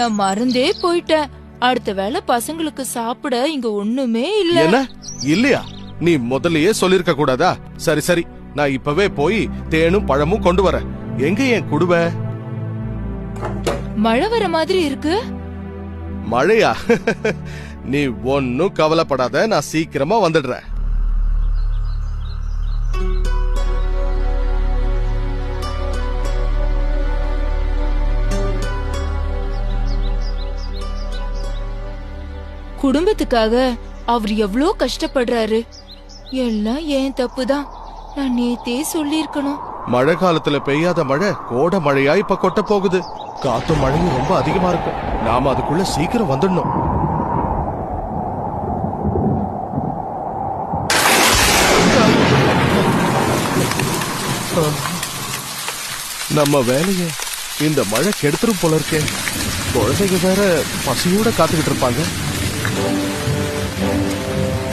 நான் மறந்தே போயிட்டேன். அடுத்த வேளை பசங்களுக்கு சாப்பிட இங்க ஒண்ணுமே இல்ல. என்ன? இல்லையா? நீ முதல்லயே சொல்லிருக்க கூடாதா? சரி சரி. நான் இப்பவே போய் தேனும் பழமும் கொண்டு வரேன். எங்க என் குடுவ மழை வர மாதிரி இருக்கு. மழையா? நீ ஒன்னும் கவலைப்படாத. நான் சீக்கிரமா வந்துடுறேன். குடும்பத்துக்காக அவர் எவ்வளோ கஷ்டப்படுறாரு. எல்லாம் ஏன் தப்புதான். நான் நேத்தே சொல்லிருக்கணும் மழை காலத்துல பெய்யாத மழை கோட மழையா இப்ப கொட்ட போகுது. காத்தும் மழையும் ரொம்ப அதிகமா இருக்கும் நாம அதுக்குள்ள சீக்கிரம் வந்துடணும். நம்ம வேலைய இந்த மழை கெடுத்துரும் போல இருக்கே. குழந்தைங்க வேற பசியோட காத்துக்கிட்டு இருப்பாங்க. Thank you.